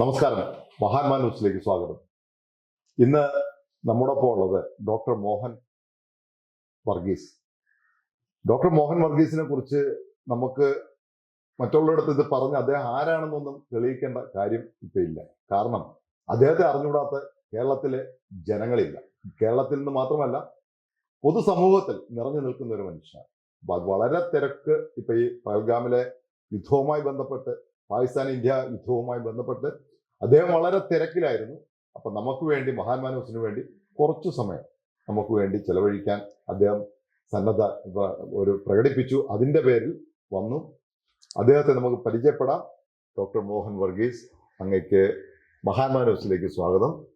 നമസ്കാരം. മഹാത്മാ ന്യൂസിലേക്ക് സ്വാഗതം. ഇന്ന് നമ്മോടൊപ്പം ഉള്ളത് ഡോക്ടർ മോഹൻ വർഗീസ്. ഡോക്ടർ മോഹൻ വർഗീസിനെ കുറിച്ച് നമുക്ക് മറ്റുള്ളവരുടെ ഇത് പറഞ്ഞ് അദ്ദേഹം ആരാണെന്നൊന്നും തെളിയിക്കേണ്ട കാര്യം ഇപ്പൊ ഇല്ല. കാരണം അദ്ദേഹത്തെ അറിഞ്ഞുകൂടാത്ത കേരളത്തിലെ ജനങ്ങളില്ല. കേരളത്തിൽ നിന്ന് മാത്രമല്ല പൊതുസമൂഹത്തിൽ നിറഞ്ഞു നിൽക്കുന്ന ഒരു മനുഷ്യനാണ്. വളരെ തിരക്ക് ഇപ്പൊ ഈ പഹൽഗാമിലെ യുദ്ധവുമായി ബന്ധപ്പെട്ട് പാകിസ്ഥാൻ ഇന്ത്യ യുദ്ധവുമായി ബന്ധപ്പെട്ട് അദ്ദേഹം വളരെ തിരക്കിലായിരുന്നു. അപ്പൊ നമുക്ക് വേണ്ടി മഹാത്മാ ന്യൂസിന് വേണ്ടി കുറച്ചു സമയം നമുക്ക് വേണ്ടി ചെലവഴിക്കാൻ അദ്ദേഹം സന്നദ്ധ ഒരു പ്രകടിപ്പിച്ചു. അതിന്റെ പേരിൽ വന്നു. അദ്ദേഹത്തെ നമുക്ക് പരിചയപ്പെടാം. ഡോക്ടർ മോഹൻ വർഗീസ് അങ്ങേക്ക് മഹാത്മാ ന്യൂസിലേക്ക് സ്വാഗതം.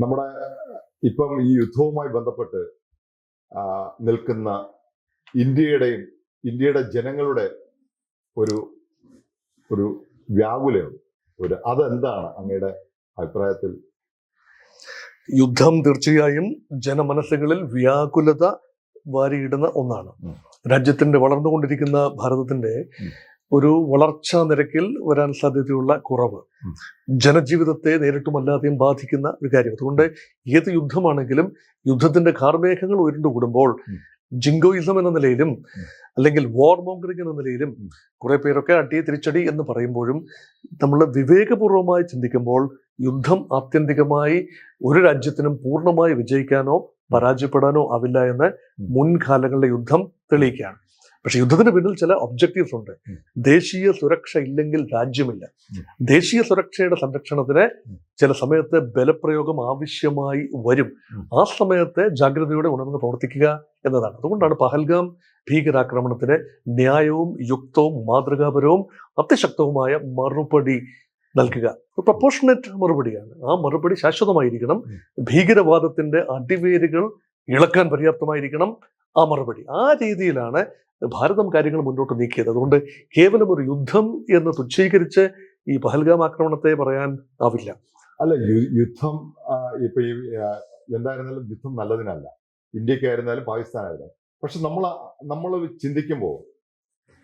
നമ്മുടെ ഇപ്പം ഈ യുദ്ധവുമായി ബന്ധപ്പെട്ട് നിൽക്കുന്ന ഇന്ത്യയുടെയും ഇന്ത്യയുടെ ജനങ്ങളുടെ ഒരു ഒരു വ്യാകുലയുണ്ട് ഒരു അതെന്താണ് അങ്ങയുടെ അഭിപ്രായത്തിൽ? യുദ്ധം തീർച്ചയായും ജനമനസ്സുകളിൽ വ്യാകുലത വാരിയിടുന്ന ഒന്നാണ്. രാജ്യത്തിന്റെ വളർന്നുകൊണ്ടിരിക്കുന്ന ഭാരതത്തിന്റെ ഒരു വളർച്ചാ നിരക്കിൽ വരാൻ സാധ്യതയുള്ള കുറവ്. ജനജീവിതത്തെ നേരിട്ടും അല്ലാതെയും ബാധിക്കുന്ന ഒരു കാര്യം. അതുകൊണ്ട് ഏത് യുദ്ധമാണെങ്കിലും യുദ്ധത്തിന്റെ കാർമേഘങ്ങൾ ഉയർന്നുകൂടുമ്പോൾ ഉം. ജിങ്കോയിസം എന്ന നിലയിലും അല്ലെങ്കിൽ വാർ മോങ്കറിംഗ് എന്ന നിലയിലും. കുറെ പേരൊക്കെ അടിയെ തിരിച്ചടി എന്ന് പറയുമ്പോഴും നമ്മൾ വിവേകപൂർവമായി ചിന്തിക്കുമ്പോൾ യുദ്ധം ആത്യന്തികമായി ഒരു രാജ്യത്തിനും പൂർണമായി വിജയിക്കാനോ പരാജയപ്പെടാനോ ആവില്ല എന്ന് മുൻകാലങ്ങളിലെ യുദ്ധം തെളിയിക്കുകയാണ്. പക്ഷെ യുദ്ധത്തിന് പിന്നിൽ ചില ഒബ്ജക്റ്റീവ്സ് ഉണ്ട്. ദേശീയ സുരക്ഷ ഇല്ലെങ്കിൽ രാജ്യമില്ല. ദേശീയ സുരക്ഷയുടെ സംരക്ഷണത്തിന് ചില സമയത്ത് ബലപ്രയോഗം ആവശ്യമായി വരും. ആ സമയത്ത് ജാഗ്രതയോടെ ഉണർന്ന് പ്രവർത്തിക്കുക എന്നതാണ്. അതുകൊണ്ടാണ് പഹൽഗാം ഭീകരാക്രമണത്തിന് ന്യായവും യുക്തവും മാതൃകാപരവും അതിശക്തവുമായ മറുപടി നൽകുക. പ്രപ്പോർഷണേറ്റ് മറുപടിയാണ്. ആ മറുപടി ശാശ്വതമായിരിക്കണം. ഭീകരവാദത്തിന്റെ അടിവേരുകൾ ഇളക്കാൻ പര്യാപ്തമായിരിക്കണം ആ മറുപടി. ആ രീതിയിലാണ് ഭാരതം കാര്യങ്ങൾ മുന്നോട്ട് നീക്കിയത്. അതുകൊണ്ട് കേവലം ഒരു യുദ്ധം എന്ന് തുച്ഛീകരിച്ച് ഈ പഹൽഗാം ആക്രമണത്തെ പറയാൻ ആവില്ല. അല്ല യുദ്ധം ഇപ്പൊ എന്തായിരുന്നാലും യുദ്ധം നല്ലതിനല്ല. ഇന്ത്യക്കായിരുന്നാലും പാകിസ്ഥാനായിരുന്നാലും പക്ഷെ നമ്മൾ നമ്മൾ ചിന്തിക്കുമ്പോൾ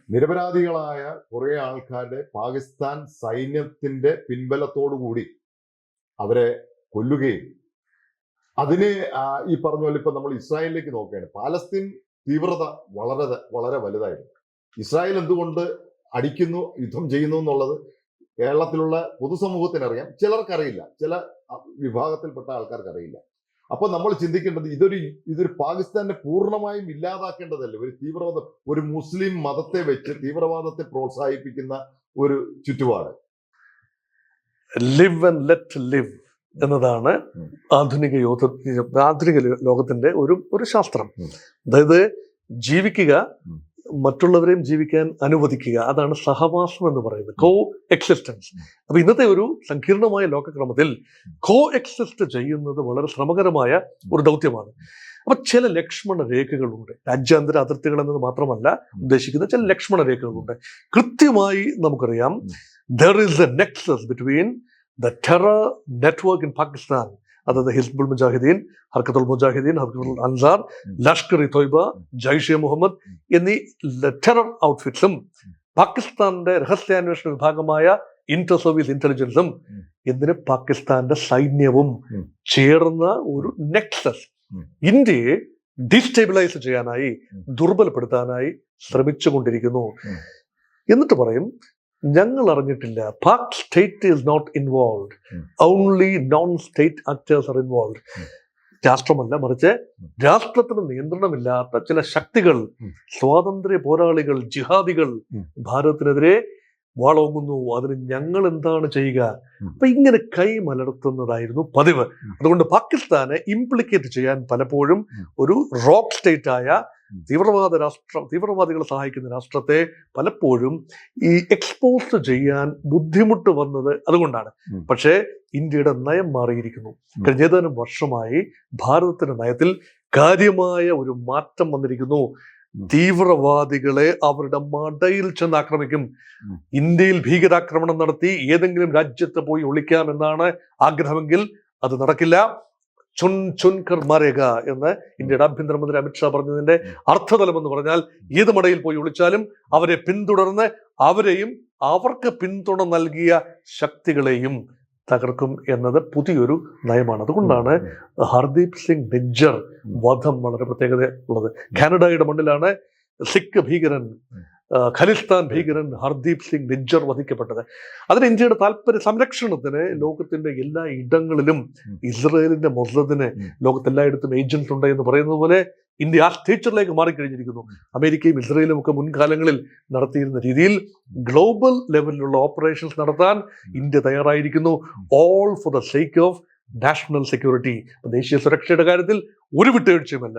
നിരപരാധികളായ കുറെ ആൾക്കാരുടെ പാകിസ്ഥാൻ സൈന്യത്തിന്റെ കൂടി അവരെ കൊല്ലുകയും അതിന് ഈ പറഞ്ഞ പോലെ ഇപ്പൊ നമ്മൾ ഇസ്രായേലിലേക്ക് നോക്കുകയാണ്. പാലസ്തീൻ തീവ്രത വളരെ വളരെ വലുതായിരുന്നു. ഇസ്രായേൽ എന്തുകൊണ്ട് അടിക്കുന്നു യുദ്ധം ചെയ്യുന്നു എന്നുള്ളത് കേരളത്തിലുള്ള പൊതുസമൂഹത്തിനറിയാം. ചിലർക്കറിയില്ല. ചില വിഭാഗത്തിൽപ്പെട്ട ആൾക്കാർക്കറിയില്ല. അപ്പൊ നമ്മൾ ചിന്തിക്കേണ്ടത് ഇതൊരു ഇതൊരു പാകിസ്ഥാനെ പൂർണമായും ഇല്ലാതാക്കേണ്ടതല്ല? ഒരു തീവ്രവാദം ഒരു മുസ്ലിം മതത്തെ വെച്ച് തീവ്രവാദത്തെ പ്രോത്സാഹിപ്പിക്കുന്ന ഒരു ചുറ്റുപാട്. ലിവ് ആൻഡ് ലെറ്റ് ലിവ് എന്നതാണ് ആധുനിക യോധ ആധുനിക ലോകത്തിന്റെ ഒരു ഒരു ശാസ്ത്രം. അതായത് ജീവിക്കുക മറ്റുള്ളവരെയും ജീവിക്കാൻ അനുവദിക്കുക. അതാണ് സഹവാസം എന്ന് പറയുന്നത് കോ എക്സിസ്റ്റൻസ്. അപ്പൊ ഇന്നത്തെ ഒരു സങ്കീർണമായ ലോകക്രമത്തിൽ കോ എക്സിസ്റ്റ് ചെയ്യുന്നത് വളരെ ശ്രമകരമായ ഒരു ദൗത്യമാണ്. അപ്പൊ ചില ലക്ഷ്മണ രേഖകളുണ്ട്. രാജ്യാന്തര അതിർത്തികൾ എന്നത് മാത്രമല്ല ഉദ്ദേശിക്കുന്ന ചില ലക്ഷ്മണ രേഖകളുണ്ട്. കൃത്യമായി നമുക്കറിയാം. There is a nexus between the terror network in Pakistan അതായത് ഹിസ്ബുൾ മുജാഹിദ്ദീൻ ഹർക്കത്തുൽ മുജാഹിദ്ദീൻ ഹർക്കത്തുൽ അൻസാർ. ലഷ്കർ ഇ തൊയ്ബ ജൈഷെ മുഹമ്മദ്. എന്നീ ടെറർ ഔട്ട്ഫിറ്റ്സും പാകിസ്ഥാന്റെ രഹസ്യാന്വേഷണ വിഭാഗമായ ഇന്റർ സർവീസ് ഇന്റലിജൻസും ഇതിന് പാകിസ്ഥാന്റെ സൈന്യവും. ചേർന്ന ഒരു നെക്സസ്. ഇന്ത്യയെ ഡിസ്റ്റേബിലൈസ് ചെയ്യാനായി. ദുർബലപ്പെടുത്താനായി ശ്രമിച്ചുകൊണ്ടിരിക്കുന്നു. എന്നിട്ട് പറയും ഞങ്ങൾ അറിഞ്ഞിട്ടില്ല Pak state is not involve only non state actors are involve. രാഷ്ട്രമല്ല മറിച്ച് രാഷ്ട്രത്തിന് നിയന്ത്രണമില്ലാത്ത ചില ശക്തികൾ. സ്വാതന്ത്ര്യ പോരാളികൾ ജിഹാദികൾ. ഭാരതത്തിനെതിരെ വാളോങ്ങുന്നു അതിന് ഞങ്ങൾ എന്താണ് ചെയ്യുക. അപ്പൊ ഇങ്ങനെ കൈ മലർത്തുന്നതായിരുന്നു പതിവ് അതുകൊണ്ട് പാകിസ്ഥാനെ ഇംപ്ലിക്കേറ്റ് ചെയ്യാൻ പലപ്പോഴും ഒരു റോക്ക് സ്റ്റേറ്റ് ആയ. തീവ്രവാദ രാഷ്ട്രം തീവ്രവാദികളെ സഹായിക്കുന്ന രാഷ്ട്രത്തെ പലപ്പോഴും ഈ എക്സ്പോസ് ചെയ്യാൻ ബുദ്ധിമുട്ട് വന്നത് അതുകൊണ്ടാണ്. പക്ഷേ ഇന്ത്യയുടെ നയം മാറിയിരിക്കുന്നു. കഴിഞ്ഞ ഏതാനും വർഷമായി ഭാരതത്തിന്റെ നയത്തിൽ കാര്യമായ ഒരു മാറ്റം വന്നിരിക്കുന്നു. തീവ്രവാദികളെ അവരുടെ മടയിൽ ചെന്ന് ആക്രമിക്കും. ഇന്ത്യയിൽ ഭീകരാക്രമണം നടത്തി ഏതെങ്കിലും രാജ്യത്ത് പോയി ഒളിക്കാം എന്നാണ് ആഗ്രഹമെങ്കിൽ അത് നടക്കില്ല. ചുൻ ചുൻകർ മരേക എന്ന് ഇന്ത്യയുടെ ആഭ്യന്തരമന്ത്രി അമിത്ഷാ പറഞ്ഞതിന്റെ അർത്ഥതലം എന്ന് പറഞ്ഞാൽ ഏത് മടയിൽ പോയി ഒളിച്ചാലും അവരെ പിന്തുടർന്ന് അവരെയും അവർക്ക് പിന്തുണ നൽകിയ ശക്തികളെയും തകർക്കും എന്നത് പുതിയൊരു നയമാണ്. അതുകൊണ്ടാണ് ഹർദീപ് സിംഗ് നിജ്ജർ വധം വളരെ പ്രത്യേകത ഉള്ളത് കാനഡയുടെ മണ്ണിലാണ് സിഖ് ഭീകരൻ ഖലിസ്ഥാൻ ഭീകരൻ ഹർദീപ് സിംഗ് നിജ്ജർ വധിക്കപ്പെട്ടത്. അതിന് ഇന്ത്യയുടെ താല്പര്യ സംരക്ഷണത്തിന് ലോകത്തിന്റെ എല്ലാ ഇടങ്ങളിലും ഇസ്രയേലിന്റെ മൊസദിന്. ലോകത്തെല്ലായിടത്തും ഏജന്റ് ഉണ്ട് എന്ന് പറയുന്നത് പോലെ ഇന്ത്യ ആ ടീച്ചറിലേക്ക് മാറിക്കഴിഞ്ഞിരിക്കുന്നു. അമേരിക്കയും ഇസ്രയേലും ഒക്കെ മുൻകാലങ്ങളിൽ നടത്തിയിരുന്ന രീതിയിൽ ഗ്ലോബൽ ലെവലിലുള്ള ഓപ്പറേഷൻസ് നടത്താൻ India തയ്യാറായിരിക്കുന്നു. All for the sake of national security ദേശീയ സുരക്ഷയുടെ കാര്യത്തിൽ ഒരു വിട്ടുവീഴ്ചയുമല്ല.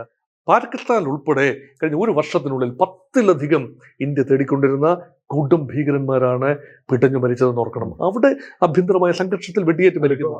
പാകിസ്ഥാൻ ഉൾപ്പെടെ കഴിഞ്ഞ ഒരു വർഷത്തിനുള്ളിൽ പത്തിലധികം ഇന്ത്യ തേടിക്കൊണ്ടിരുന്ന കൊടും ഭീകരന്മാരാണ് പിടഞ്ഞു മരിച്ചതെന്ന് ഓർക്കണം. അവിടെ ആഭ്യന്തരമായ സംഘർഷത്തിൽ വെടിയേറ്റ് മരിക്കുന്നു.